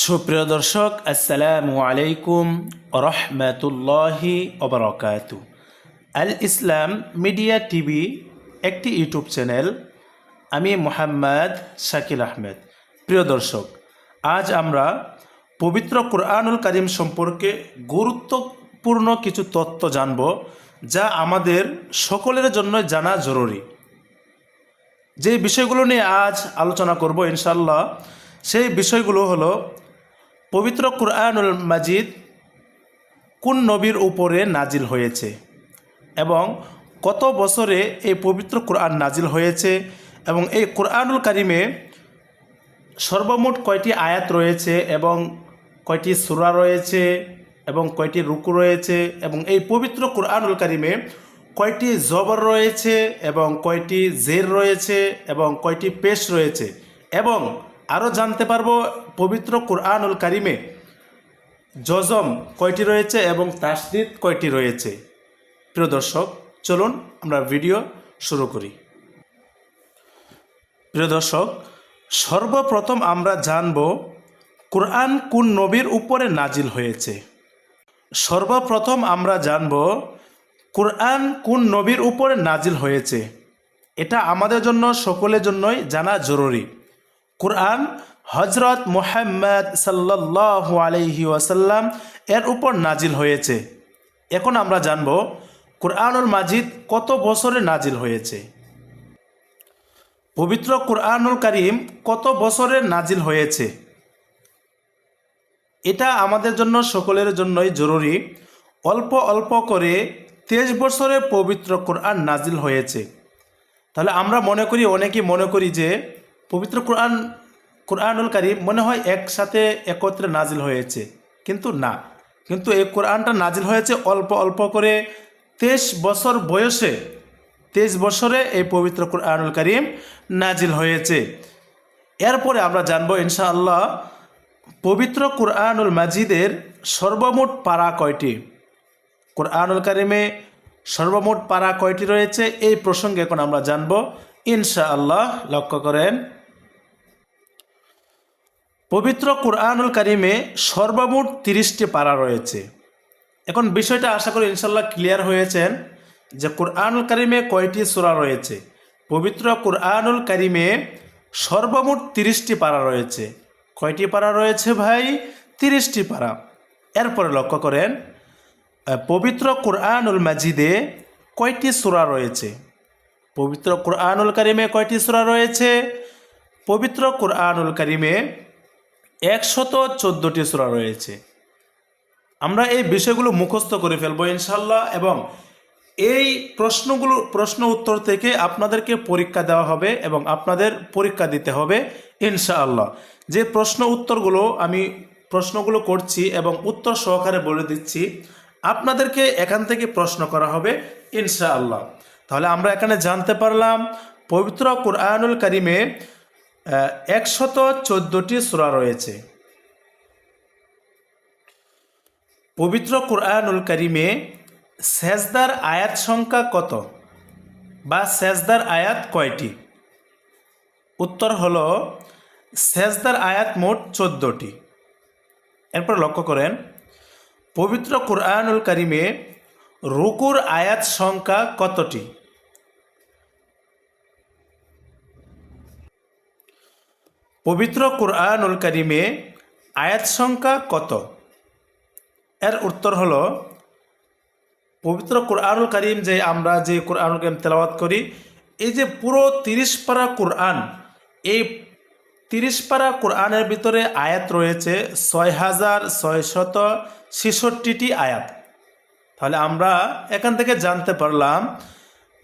সুপ্রিয় দর্শক, আসসালামু আলাইকুম রহমতুল্লাহি ওবরাকাত আল ইসলাম মিডিয়া টিভি একটি ইউটিউব চ্যানেল। আমি মোহাম্মদ শাকিল আহমেদ। প্রিয় দর্শক, আজ আমরা পবিত্র কোরআনুল করিম সম্পর্কে গুরুত্বপূর্ণ কিছু তথ্য জানব যা আমাদের সকলের জন্য জানা জরুরি। যে বিষয়গুলো নিয়ে আজ আলোচনা করব ইনশাল্লাহ সেই বিষয়গুলো হলো পবিত্র কুরআনুল মাজিদ কোন নবীর উপরে নাজিল হয়েছে? এবং কত বছরে এই পবিত্র কোরআন নাজিল হয়েছে? এবং এই কোরআনুল কারিমে সর্বমোট কয়টি আয়াত রয়েছে? এবং কয়টি সূরা রয়েছে? এবং কয়টি রুকু রয়েছে? এবং এই পবিত্র কোরআনুল কারিমে কয়টি জবর রয়েছে? এবং কয়টি জের রয়েছে? এবং কয়টি পেশ রয়েছে? এবং আরও জানতে পারব পবিত্র কোরআনুল কারিমে জজম কয়টি রয়েছে এবং তাসদিদ কয়টি রয়েছে। প্রিয় দর্শক, চলুন আমরা ভিডিও শুরু করি। প্রিয় দর্শক, সর্বপ্রথম আমরা জানব কোরআন কোন নবীর উপরে নাজিল হয়েছে। সর্বপ্রথম আমরা জানব কোরআন কোন নবীর উপরে নাজিল হয়েছে। এটা আমাদের জন্য, সকলের জন্যই জানা জরুরি। কোরআন হজরত মোহাম্মদ সাল্লাহ আলহি ওয়াসাল্লাম এর উপর নাজিল হয়েছে। এখন আমরা জানব কোরআনুল মাজিদ কত বছরে নাজিল হয়েছে। পবিত্র কোরআনুল করিম কত বছরে নাজিল হয়েছে। এটা আমাদের জন্য সকলের জন্যই জরুরি। অল্প অল্প করে তেইশ বছরে পবিত্র কোরআন নাজিল হয়েছে। তাহলে আমরা মনে করি, অনেকেই মনে করি যে পবিত্র কোরআন, কোরআনুল কারিম মনে হয় একসাথে একত্রে নাজিল হয়েছে, কিন্তু না। কিন্তু এই কোরআনটা নাজিল হয়েছে অল্প অল্প করে তেইশ বছর বয়সে, তেইশ বছরে এই পবিত্র কোরআনুল কারিম নাজিল হয়েছে। এরপরে আমরা জানব ইনশাআল্লাহ পবিত্র কোরআনুল মাজিদের সর্বমোট পাড়া কয়টি? কোরআনুল কারিমে সর্বমোট পাড়া কয়টি রয়েছে? এই প্রসঙ্গে এখন আমরা জানব। ইনশাআল্লাহ লক্ষ্য করেন। পবিত্র কোরআনুল কারিমে সর্বমোট তিরিশটি পাড়া রয়েছে। এখন বিষয়টা আশা করি ইনশাল্লাহ ক্লিয়ার হয়েছেন যে কোরআনুল কারিমে কয়টি সূরা রয়েছে। পবিত্র কোরআনুল কারিমে সর্বমোট তিরিশটি পাড়া রয়েছে। কয়টি পাড়া রয়েছে ভাই? তিরিশটি পাড়া এরপরে লক্ষ্য করেন পবিত্র কোরআনুল মাজিদে কয়টি সূরা রয়েছে? পবিত্র কোরআনুল কারিমে কয়টি সূরা রয়েছে? পবিত্র কোরআনুল কারিমে একশত চোদ্দোটি সূরা রয়েছে। আমরা এই বিষয়গুলো মুখস্থ করে ফেলব ইনশাল্লাহ এবং এই প্রশ্নগুলো, প্রশ্ন উত্তর থেকে আপনাদেরকে পরীক্ষা দেওয়া হবে এবং আপনাদের পরীক্ষা দিতে হবে ইনশাআল্লাহ। যে প্রশ্ন উত্তরগুলো আমি প্রশ্নগুলো করছি এবং উত্তর সহকারে বলে দিচ্ছি, আপনাদেরকে এখান থেকে প্রশ্ন করা হবে ইনশাআল্লাহ। তাহলে আমরা এখানে জানতে পারলাম, পবিত্র কোরআনুল কারিমে একশত চোদ্দোটি সুরা রয়েছে। পবিত্র কোরআনুল করিমে সেজদার আয়াত সংখ্যা কত বা সেজদার আয়াত কয়টি? উত্তর হল, সেজদার আয়াত মোট চোদ্দোটি। এরপর লক্ষ্য করেন, পবিত্র কোরআনুল করিমে রুকুর আয়াত সংখ্যা কতটি? পবিত্র কোরআনুল করিমে আয়াত সংখ্যা কত? এর উত্তর হলো, পবিত্র কোরআনুল করিম যে আমরা যে কোরআনুল করিম তেলাওয়াত করি, এই যে পুরো তিরিশ পারা কোরআন, এই তিরিশ পারা কোরআনের ভিতরে আয়াত রয়েছে ছয় হাজার ছয়শত ছেষট্টিটি আয়াত। তাহলে আমরা এখান থেকে জানতে পারলাম,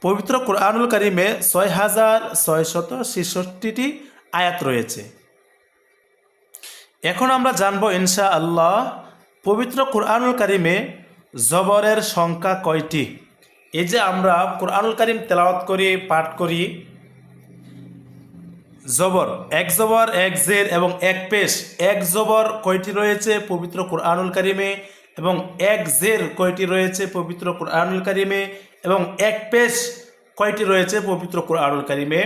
পবিত্র কোরআনুল করিমে ছয় হাজার ছয়শত ছেষট্টিটি আয়াত রয়েছে। এখন আমরা জানব ইনশা আল্লাহ পবিত্র কোরআনুল কারিমে জবরের সংখ্যা কয়টি? এই যে আমরা কোরআনুল কারিম তেলাওয়াত করি, পাঠ করি, জবর, এক জবর, এক জের এবং এক পেশ, এক জবর কয়টি রয়েছে পবিত্র কোরআনুল কারিমে এবং এক জের কয়টি রয়েছে পবিত্র কোরআনুল কারিমে এবং এক পেশ কয়টি রয়েছে পবিত্র কোরআনুল কারিমে?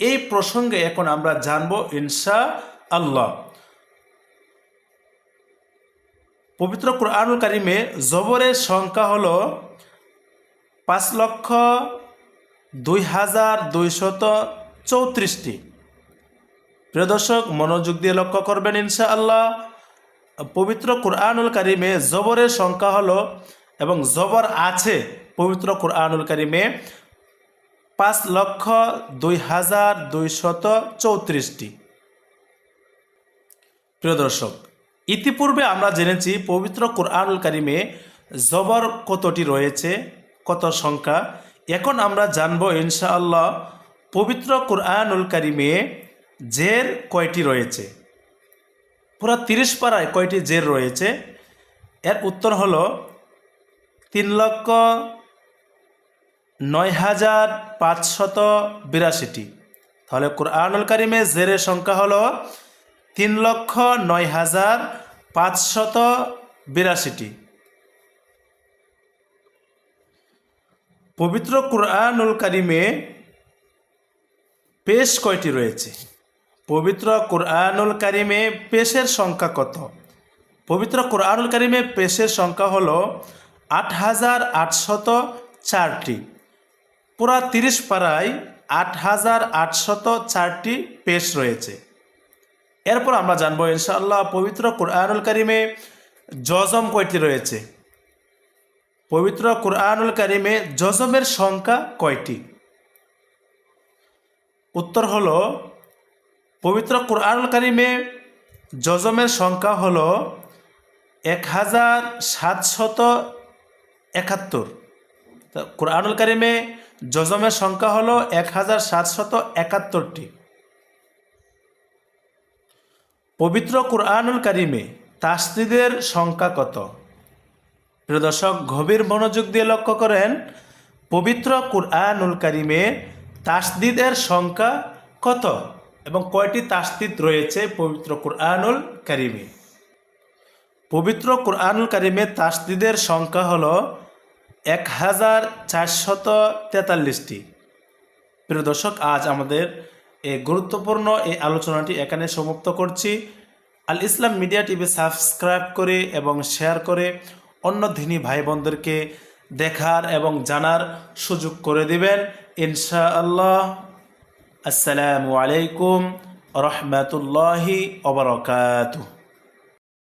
এই প্রসঙ্গে এখন আমরা জানব ইনশা আল্লাহ পবিত্র কোরআনুল কারিমে জবরের সংখ্যা হল পাঁচ লক্ষ দুই হাজার দুইশত চৌত্রিশটি। প্রিয় দর্শক, মনোযোগ দিয়ে লক্ষ্য করবেন ইনশাআল্লাহ। পবিত্র কোরআনুল কারিমে জবরের সংখ্যা হলো এবং জবর আছে পবিত্র কোরআনুল কারিমে পাঁচ লক্ষ দুই হাজার দুইশত চৌত্রিশটি। প্রিয় দর্শক, ইতিপূর্বে আমরা জেনেছি পবিত্র কোরআনুল কারিমে জবর কতটি রয়েছে, কত সংখ্যা। এখন আমরা জানব ইনশাআল্লাহ পবিত্র কোরআনুল কারিমে জের কয়টি রয়েছে। পুরো তিরিশ পাড়ায় কয়টি জের রয়েছে? এর উত্তর হলো তিন লক্ষ নয় হাজার পাঁচশত বিরাশিটি। তাহলে কোরআনুল কারিমে জেরের সংখ্যা হলো তিন লক্ষ নয় হাজার পাঁচশত বিরাশিটি। পবিত্র কোরআনুল কারিমে পেশ কয়টি রয়েছে? পবিত্র কোরআনুল কারিমে পেশের সংখ্যা কত? পবিত্র কোরআনুল কারিমে পেশের সংখ্যা হলো আট হাজার আটশত চারটি। পুরা তিরিশ পাড়ায় আট হাজার আটশত চারটি পেশ রয়েছে। এরপর আমরা জানব ইনশাআল্লাহ পবিত্র কোরআনুল কারিমে জজম কয়টি রয়েছে। পবিত্র কোরআনুল কারিমে জজমের সংখ্যা কয়টি? উত্তর হলো, পবিত্র কোরআনুল কারিমে জজমের সংখ্যা হলো এক হাজার সাতশত একাত্তর। কোরআনুল কারিমে জজমের সংখ্যা হলো এক হাজার সাতশত একাত্তরটি। পবিত্র কোরআনুল কারিমে তাসদিদের সংখ্যা কত? প্রিয় দর্শক, গভীর মনোযোগ দিয়ে লক্ষ্য করেন, পবিত্র কোরআনুল কারিমে তাসদিদের সংখ্যা কত এবং কয়টি তাসদিদ রয়েছে পবিত্র কোরআনুল কারিমে? পবিত্র কোরআনুল কারিমে তাসদিদের সংখ্যা হলো এক হাজার চারশত তেতাল্লিশটি। প্রিয় দর্শক, আজ আমাদের এই গুরুত্বপূর্ণ এই আলোচনাটি এখানে সমাপ্ত করছি। Al Islam media TV subscribe করে এবং শেয়ার করে অন্য ধিনী ভাই বোনদেরকে দেখার এবং জানার সুযোগ করে দিবেন। ইনশাআল্লাহ। আসসালামু আলাইকুম রহমতুল্লাহি ওবরকাতুহ